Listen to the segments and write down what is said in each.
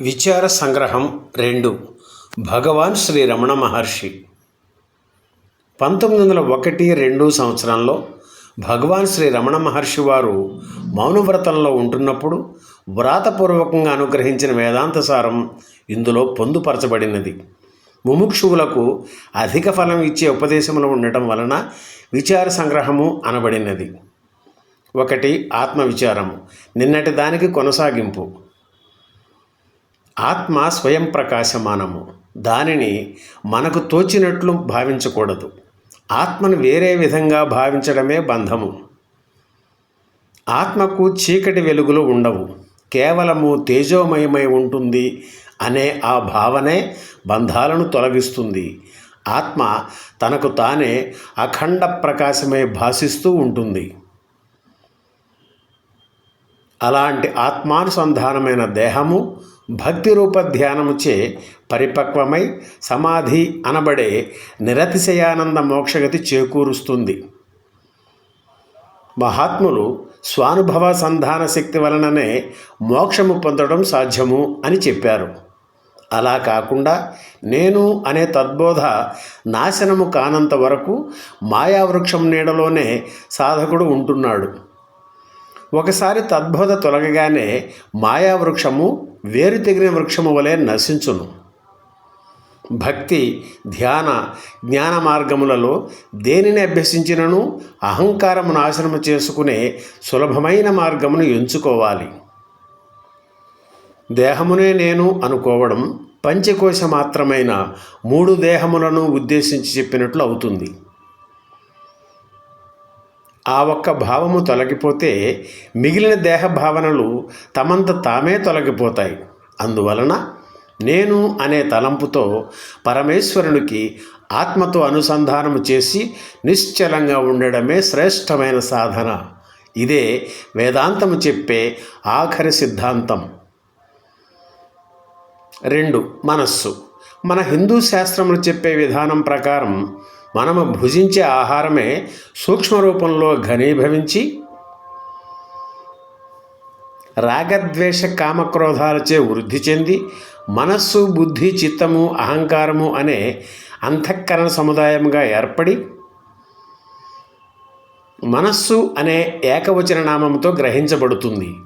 విచార సంగ్రహం రెండు. భగవాన్ శ్రీ రమణ మహర్షి. పంతొమ్మిది వందల ఒకటి రెండు సంవత్సరంలో భగవాన్ శ్రీ రమణ మహర్షి వారు మౌనవ్రతంలో ఉంటున్నప్పుడు వ్రాతపూర్వకంగా అనుగ్రహించిన వేదాంత సారం ఇందులో పొందుపరచబడినది. ముముక్షువులకు అధిక ఫలం ఇచ్చే ఉపదేశములు ఉండటం వలన విచార సంగ్రహము అనబడినది. ఒకటి ఆత్మవిచారము నిన్నటి దానికి కొనసాగింపు. ఆత్మ స్వయం ప్రకాశమానము. దానిని మనకు తోచినట్లు భావించకూడదు. ఆత్మను వేరే విధంగా భావించడమే బంధము. ఆత్మకు చీకటి వెలుగులు ఉండవు. కేవలము తేజోమయమై ఉంటుంది అనే ఆ భావనే బంధాలను తొలగిస్తుంది. ఆత్మ తనకు తానే అఖండ ప్రకాశమై భాసిస్తూ ఉంటుంది. అలాంటి ఆత్మానుసంధానమైన దేహము భక్తి రూప ధ్యానముచే పరిపక్వమై సమాధి అనబడే నిరతిశయానంద మోక్షగతి చేకూరుస్తుంది. మహాత్ములు స్వానుభవ సంధాన శక్తి వలననే మోక్షము పొందడం సాధ్యము అని చెప్పారు. అలా కాకుండా నేను అనే తద్బోధ నాశనము కానంత వరకు మాయావృక్షం నీడలోనే సాధకుడు ఉంటున్నాడు. ఒకసారి తద్బోధ తొలగగానే మాయావృక్షము వేరు తెగిన వృక్షము వలె నశించును. భక్తి ధ్యాన జ్ఞాన మార్గములలో దేనిని అభ్యసించినను? అహంకారము నాశనము చేసుకునే సులభమైన మార్గమును ఎంచుకోవాలి. దేహమునే నేను అనుకోవడం పంచకోశ మాత్రమైన మూడు దేహములను ఉద్దేశించి చెప్పినట్లు అవుతుంది. ఆ ఒక్క భావము తొలగిపోతే మిగిలిన దేహ భావనలు తమంత తామే తొలగిపోతాయి. అందువలన నేను అనే తలంపుతో పరమేశ్వరునికి ఆత్మతో అనుసంధానము చేసి నిశ్చలంగా ఉండడమే శ్రేష్టమైన సాధన. ఇదే వేదాంతము చెప్పే ఆఖరి సిద్ధాంతం. రెండు మనస్సు. మన హిందూ శాస్త్రములు చెప్పే విధానం ప్రకారం మనము భుజించే ఆహారమే సూక్ష్మ రూపంలో ఘనీభవించి రాగద్వేష కామక్రోధాలచే వృద్ధి చెంది మనస్సు బుద్ధి చిత్తము అహంకారము అనే అంతఃకరణ సముదాయంగా ఏర్పడి మనస్సు అనే ఏకవచన నామంతో గ్రహించబడుతుంది.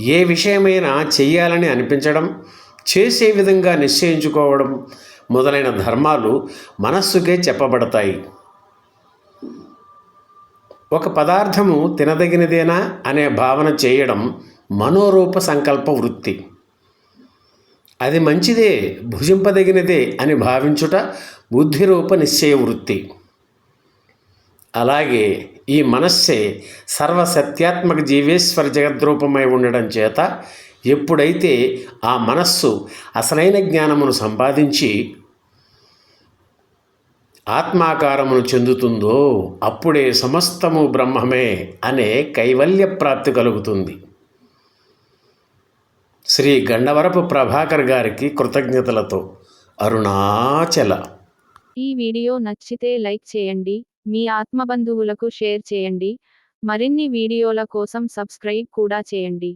ఏ విషయమైనా చెయ్యాలని అనిపించడం చేసే విధంగా నిశ్చయించుకోవడం మొదలైన ధర్మాలు మనస్సుకే చెప్పబడతాయి. ఒక పదార్థము తినదగినదేనా అనే భావన చేయడం మనోరూప సంకల్ప వృత్తి. అది మంచిదే భుజింపదగినదే అని భావించుట బుద్ధిరూప నిశ్చయ వృత్తి. అలాగే ఈ మనస్సే సర్వసత్యాత్మక జీవేశ్వర జగద్రూపమై ఉండడం చేత ఎప్పుడైతే ఆ మనస్సు అసలైన జ్ఞానమును సంపాదించి ఆత్మాకారమును చెందుతుందో అప్పుడే సమస్తము బ్రహ్మమే అనే కైవల్య ప్రాప్తి కలుగుతుంది. శ్రీ గండవరపు ప్రభాకర్ గారికి కృతజ్ఞతలతో. అరుణాచల. ఈ వీడియో నచ్చితే లైక్ చేయండి మీ ఆత్మబంధువులకు షేర్ చేయండి మరిన్ని వీడియోల కోసం సబ్స్క్రైబ్ కూడా చేయండి.